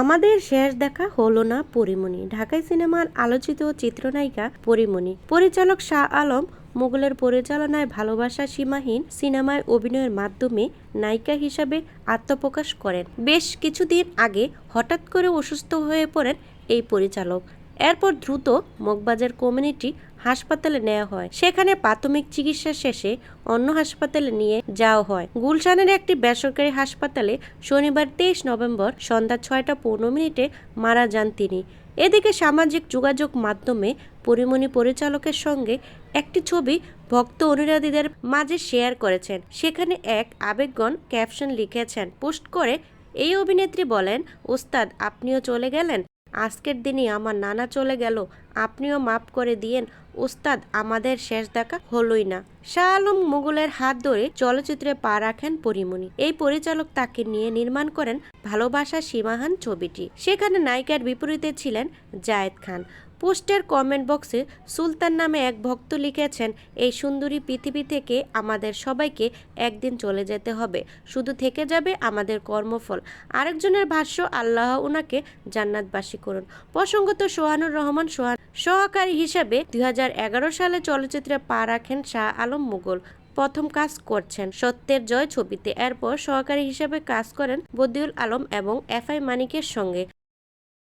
আমাদের শেষ দেখা হলো না পরিমণি। ঢাকাই সিনেমার আলোচিত চিত্রনায়িকা পরিমণি। পরিচালক শাহ আলম মোগলের পরিচালনায় ভালোবাসা সীমাহীন সিনেমায় অভিনয়ের মাধ্যমে নায়িকা হিসাবে আত্মপ্রকাশ করেন। বেশ কিছুদিন আগে হঠাৎ করে অসুস্থ হয়ে পড়েন এই পরিচালক। এরপর দ্রুত মগবাজার কমিউনিটি হাসপাতালে নেওয়া হয়। সেখানে প্রাথমিক চিকিৎসা শেষে অন্য হাসপাতালে নিয়ে যাওয়া হয়। গুলশানের একটি বেসরকারি হাসপাতালে শনিবার তেইশ নভেম্বর সন্ধ্যা ছয়টা পনেরো মিনিটে মারা যান তিনি। এদিকে সামাজিক যোগাযোগ মাধ্যমে পরিমণি পরিচালকের সঙ্গে একটি ছবি ভক্ত অনুরাধীদের মাঝে শেয়ার করেছেন। সেখানে এক আবেগগণ ক্যাপশন লিখেছেন, পোস্ট করে এই অভিনেত্রী বলেন, ওস্তাদ, আপনিও চলে গেলেন? আজকের দিনই আমার নানা চলে গেল আপনিও মাফ করে দিয়েন। উস্তাদ আমাদের শেষ দেখা হলোই না। শাহ আলম মুঘলের হাত ধরে চলচ্চিত্রে পা রাখেন পরিমণি। এই পরিচালক তাকে নিয়ে নির্মাণ করেন ভালোবাসা সীমাহান ছবিটি। সেখানে নায়িকার বিপরীতে ছিলেন জায়েদ খান। পোস্টের কমেন্ট বক্সে সুলতান নামে এক ভক্ত লিখেছেন, এই সুন্দরী পৃথিবী থেকে আমাদের সবাইকে একদিন চলে যেতে হবে। শুধু থেকে যাবে আমাদের কর্মফল। আরেকজনের ভাষ্য, আল্লাহ উনাকে জান্নাতবাসী করুন। প্রসঙ্গত সোহানুর রহমান সোহান সহকারী হিসাবে দুই হাজার এগারো সালে চলচ্চিত্রে পা রাখেন শাহ আলম মুঘল। প্রথম কাজ করছেন সত্যের জয় ছবিতে। এরপর সহকারী হিসাবে কাজ করেন বদিউল আলম এবং এফআই মানিকের সঙ্গে।